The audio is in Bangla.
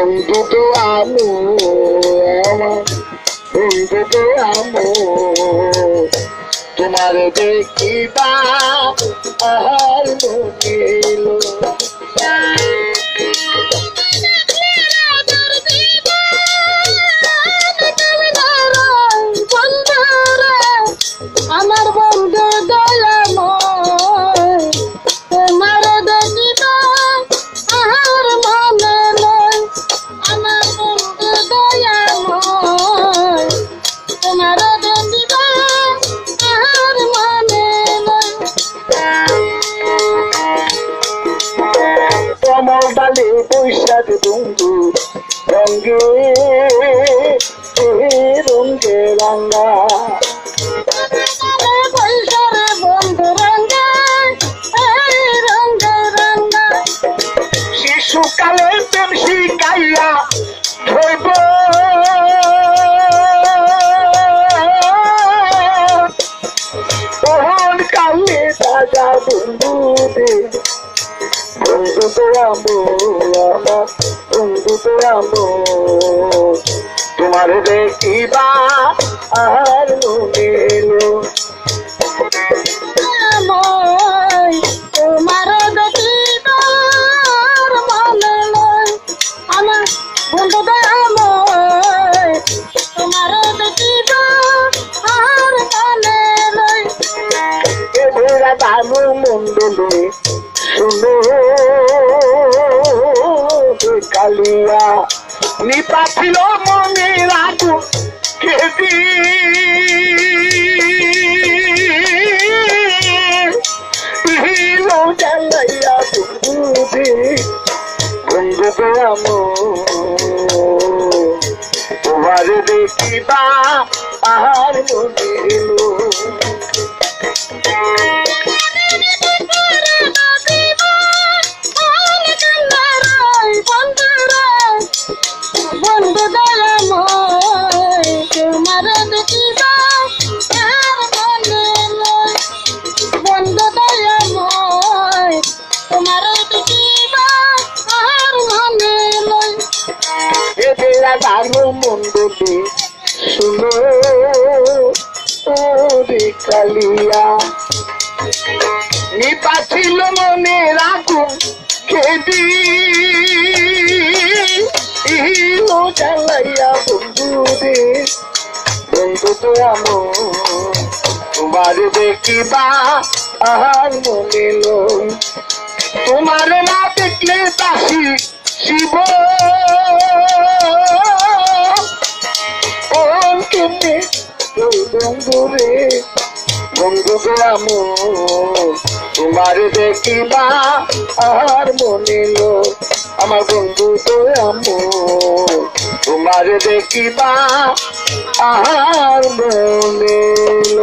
বন্ধু তো আমু আমার বন্ধু তো আমু। তোমার দেখিবা আহার মুখিল রঙ্গে এই রঙ্গ রঙ্গা শিশুকালে প্রেম শিখাইয়া ধরব। তখন কালে দাদা বন্ধু দে বন্ধু তো আমার। তো তোমার দেখিবা আর মনে কালিয়া নিপাছিল মনে রাখু খেদি জ্বালাইয়া বন্ধুদি বন্ধু গোয়াম তোমার দেখিবা আর মনে গানো মন্ডলে শুনো, ওরে কালিয়া। নিপাছিল মনে রাখুন খেদি ইলো জ্বালাইয়া বন্ধু রে বন্ধু তো আমো তোমার দেখিবা আর মনে লই তোমার না দেখলে দাসী শিব। আমু তোমার দেখিবা আর মনিল আমার বন্ধু তো আমু তোমার দেখিবা আর মনিল